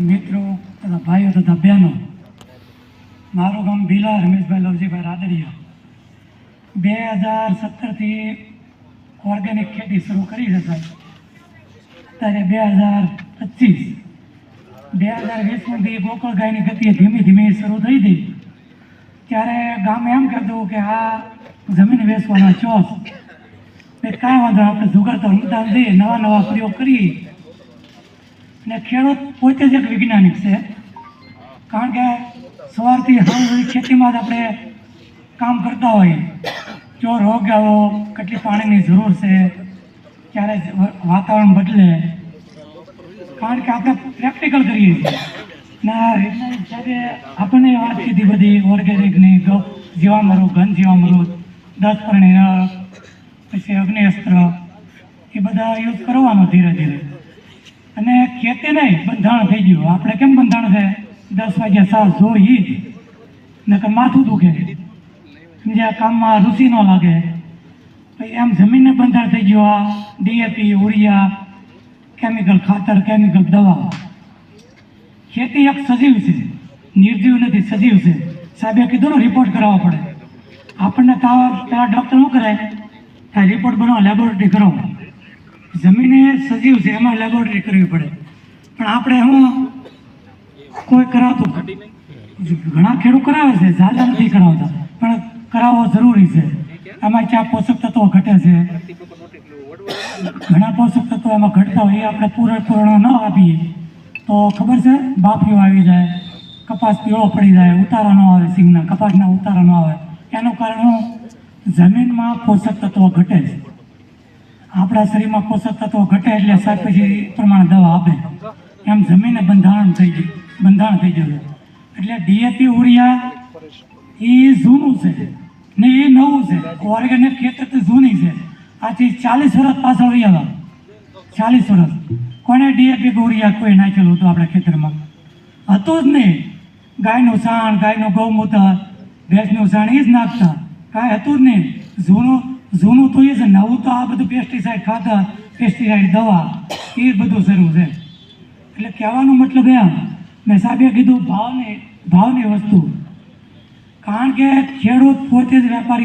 મિત્રો, તથા ભાઈઓ તથા બહેનો, મારું ગામ ભીલા રમેશભાઈ લવજીભાઈ રાદડિયા. બે હજાર સત્તરથી ઓર્ગેનિક ખેતી શરૂ કરી છે સાહેબ. અત્યારે બે હજાર પચીસ, બે હજાર વીસમાંથી ગોકળ ગાયની ગતિએ ધીમે ધીમે શરૂ થઈ હતી. ત્યારે ગામે એમ કહેતું કે આ જમીન વેચવાના ચોસ કાંઈ વાંધો આપણે જુગાર તો અનુદાન દઈએ નવા નવા પ્રયોગ કરીએ. ને ખેડૂત પોતે જ એક વૈજ્ઞાનિક છે. કારણ કે સવારથી હાલ ખેતીમાં જ આપણે કામ કરતા હોઈએ. જો રોગ આવો, કેટલી પાણીની જરૂર છે, ક્યારે વાતાવરણ બદલે. કારણ કે આપણે પ્રેક્ટિકલ કરીએ છીએ. ને સાથે આપણને વાત કીધી બધી ઓર્ગેનિકની જીવામૃત, ઘન જીવામૃત, દસ પરણી પછી અગ્નિઅસ્ત્ર એ બધા યુઝ કરવાનો ધીરે ધીરે. અને ખેતી નહીં, બંધાણ થઈ ગયું. આપણે કેમ બંધાણ છે? દસ વાગ્યા સાસ જોઈ ને કે માથું દુખે. બીજા કામમાં રુચિ ન લાગે. પછી એમ જમીનને બંધાણ થઈ ગયું આ. ડીએપી યુરિયા, કેમિકલ, ખાતર, કેમિકલ, દવા. ખેતી એક સજીવ છે. નિર્જીવ નથી, સજીવ છે. સાહેબે કીધું રિપોર્ટ કરાવવો પડે. આપણને તાવ પેલા ડૉક્ટર શું કરે? રિપોર્ટ બનાવો લેબોરેટરી કરો જમીન એ સજીવ છે, એમાં લેબોરેટરી કરવી પડે. પણ આપણે હું કોઈ કરાવતું ઘણા ખેડૂત કરાવે છે ઝાઝા નથી કરાવતા. પણ કરાવવો જરૂરી છે. એમાં ક્યાં પોષક તત્વો ઘટે છે? ઘણા પોષક તત્વો એમાં ઘટતા હોય, એ આપણે પૂરેપૂર્ણ ન આપીએ. તો ખબર છે, બાફીઓ આવી જાય, કપાસ પીળો પડી જાય, ઉતારા ન આવે સિંગના, કપાસના ઉતારા ન આવે. એનું કારણ જમીનમાં પોષક તત્વો ઘટે છે. આપણા શરીરમાં પોષક તત્વો ઘટે એટલે શાકભાજી પ્રમાણે દવા આપે. એમ જમીને બંધારણ થઈ ગયું, બંધારણ થઈ ગયું એટલે ડીએપી ઉરિયા એ જૂનું છે ને એ નવું છે. ઓર્ગેનિક ખેતર તો જૂની છે. આથી ચાલીસ વર્ષ પાછળ આવ્યા ચાલીસ વર્ષ. કોને ડીએપી ઉરિયા કોઈ નાખેલું હતું આપણા ખેતરમાં? હતું જ નહીં. ગાયનું સાણ, ગાયનું ગૌમૂત્ર, ભેંસનું સાણ એ જ નાખતા. કાંઈ હતું જ નહીં. જૂનું જૂનું તો એ છે, નવું તો આ બધું પેસ્ટિસાઇડ ખાતર પેસ્ટિસાઇડ દવા, એ બધું શરૂ છે. એટલે કહેવાનો મતલબ એમ, મેં સાહેબે કીધું ભાવની ભાવની વસ્તુ. કારણ કે ખેડૂત પોતે જ વેપારી